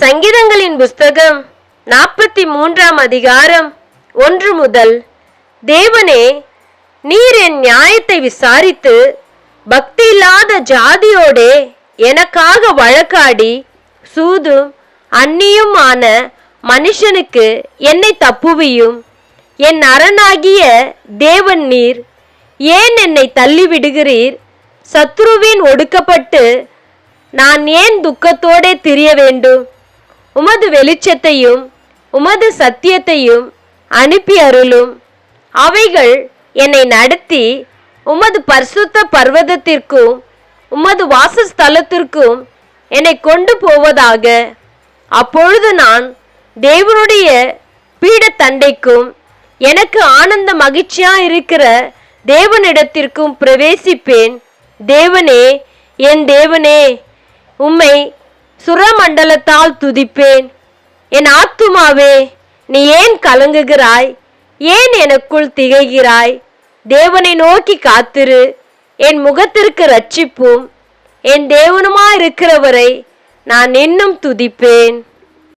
சங்கீதங்களின் புஸ்தகம் நாற்பத்தி மூன்றாம் அதிகாரம் ஒன்று முதல். தேவனே நீர் என் நியாயத்தை விசாரித்து பக்தி இல்லாத ஜாதியோடே எனக்காக வழக்காடி சூதும் அந்நியுமான மனுஷனுக்கு என்னை தப்புவியும். என் அரணாகிய தேவன் நீர் ஏன் என்னை தள்ளிவிடுகிறீர்? சத்ருவின் ஒடுக்கப்பட்டு நான் ஏன் துக்கத்தோடே திரிய வேண்டும்? உமது வெளிச்சத்தையும் உமது சத்தியத்தையும் அனுப்பி அருளும். அவைகள் என்னை நடத்தி உமது பரிசுத்த பர்வதத்திற்கும் உமது வாசஸ்தலத்திற்கும் என்னை கொண்டு போவதாக. அப்பொழுது நான் தேவனுடைய பீடத்தண்டைக்கும் எனக்கு ஆனந்த மகிழ்ச்சியா இருக்கிற தேவனிடத்திற்கும் பிரவேசிப்பேன். தேவனே என் தேவனே உம்மை சுரமண்டலத்தால் துதிப்பேன். என் ஆத்துமாவே நீ ஏன் கலங்குகிறாய்? ஏன் எனக்குள் திகைகிறாய்? தேவனை நோக்கி காத்திரு. என் முகத்திற்கு ரட்சிப்பும் என் தேவனுமாயிருக்கிறவரை நான் இன்னும் துதிப்பேன்.